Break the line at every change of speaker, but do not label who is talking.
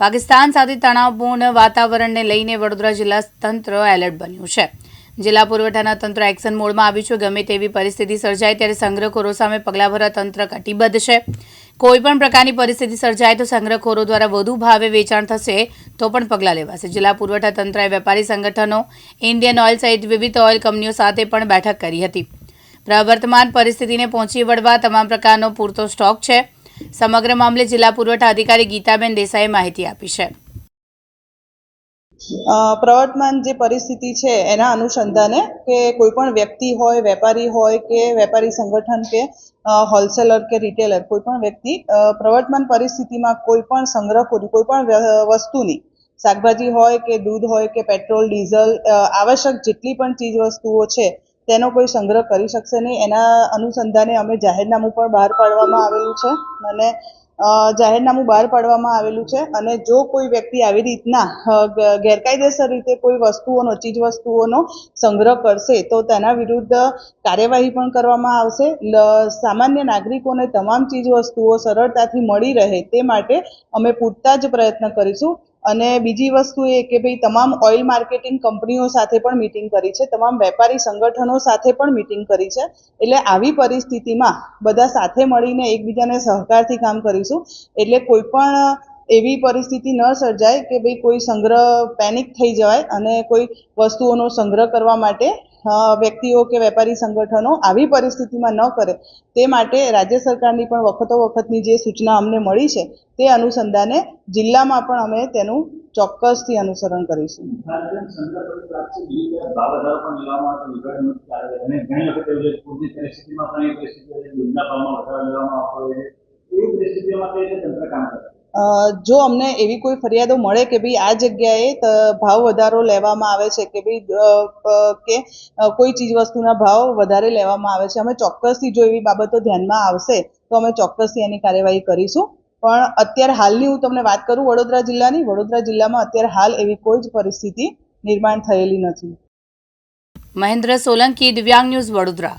પાકિસ્તાન સાથે તણાવપૂર્ણ વાતાવરણને લઈને વડોદરા જિલ્લા તંત્ર એલર્ટ બન્યું છે. જિલ્લા પુરવઠાના તંત્ર એક્શન મોડમાં આવ્યું છે. ગમે તેવી પરિસ્થિતિ સર્જાય ત્યારે સંગ્રહખોરો સામે પગલાંભરા તંત્ર કટિબદ્ધ છે. કોઈપણ પ્રકારની પરિસ્થિતિ સર્જાય તો સંગ્રહખોરો દ્વારા વધુ ભાવે વેચાણ થશે તો પણ પગલાં લેવાશે. જિલ્લા પુરવઠા તંત્રએ વેપારી સંગઠનો, ઇન્ડિયન ઓઇલ સહિત વિવિધ ઓઇલ કંપનીઓ સાથે પણ બેઠક કરી હતી. પ્રવર્તમાન પરિસ્થિતિને પહોંચી વળવા તમામ પ્રકારનો પૂરતો સ્ટોક છે. સમગ્ર મામલે જિલ્લા પુરવઠા અધિકારી ગીતાબેન દેસાઈએ માહિતી આપી છે.
પ્રવર્તમાન જે પરિસ્થિતિ છે એના અનુસંધાને કે કોઈ પણ વ્યક્તિ હોય, વેપારી હોય કે વેપારી સંગઠન કે હોલસેલર કે રિટેલર કોઈ પણ વ્યક્તિ પ્રવર્તમાન પરિસ્થિતિમાં કોઈ પણ સંગ્રહ કોઈ પણ વસ્તુની, શાકભાજી હોય કે દૂધ હોય કે પેટ્રોલ, ડીઝલ આવશ્યક જેટલી પણ ચીજ વસ્તુઓ છે તેનો કોઈ સંગ્રહ કરી શકશે નહીં. એના અનુસંધાને અમે જાહેરનામું પણ બહાર પાડવામાં આવેલું છે અને જાહેરનામું બહાર પાડવામાં આવેલું છે અને જો કોઈ વ્યક્તિ આવી રીતના ગેરકાયદેસર રીતે કોઈ વસ્તુઓનો, ચીજ વસ્તુઓનો સંગ્રહ કરશે તો તેના વિરુદ્ધ કાર્યવાહી પણ કરવામાં આવશે. સામાન્ય નાગરિકોને તમામ ચીજ વસ્તુઓ સરળતાથી મળી રહે તે માટે અમે પૂરતા જ પ્રયત્ન કરીશું. અને બીજી વસ્તુ એ કે ભાઈ તમામ ઓઇલ માર્કેટિંગ કંપનીઓ સાથે પણ મીટિંગ કરી છે, તમામ વેપારી સંગઠનો સાથે પણ મીટિંગ કરી છે. એટલે આવી પરિસ્થિતિમાં બધા સાથે મળીને એકબીજાને સહકારથી કામ કરીશું. એટલે કોઈ પણ એવી પરિસ્થિતિ ન સર્જાય કે ભાઈ કોઈ સંગ્રહ પેનિક થઈ જવાય અને કોઈ વસ્તુઓનો સંગ્રહ કરવા માટે વ્યક્તિઓ કે વેપારી સંગઠનો આવી પરિસ્થિતિમાં ન કરે. તે માટે રાજ્ય સરકારની પણ વખતો વખતની જે સૂચના અમને મળી છે, તે અનુસંધાને જિલ્લામાં પણ અમે તેનું ચોક્કસથી અનુસરણ કરીશું.
પરિસ્થિતિમાં
જો અમને એવી કોઈ ફરિયાદો મળે કે ભાઈ આ જગ્યાએ ભાવ વધારો લેવામાં આવે છે કે ભાઈ કે કોઈ ચીજ વસ્તુના ભાવ વધારે લેવામાં આવે છે, અમે ચોક્કસથી જો એવી બાબતો ધ્યાનમાં આવશે, તો અમે ચોક્કસથી એની કાર્યવાહી કરીશું. પણ અત્યારે હાલની હું તમને વાત કરું વડોદરા જિલ્લાની, વડોદરા જિલ્લામાં અત્યારે હાલ એવી કોઈ જ પરિસ્થિતિ નિર્માણ થયેલી નથી.
મહેન્દ્ર સોલંકી, દિવ્યાંગ ન્યૂઝ વડોદરા.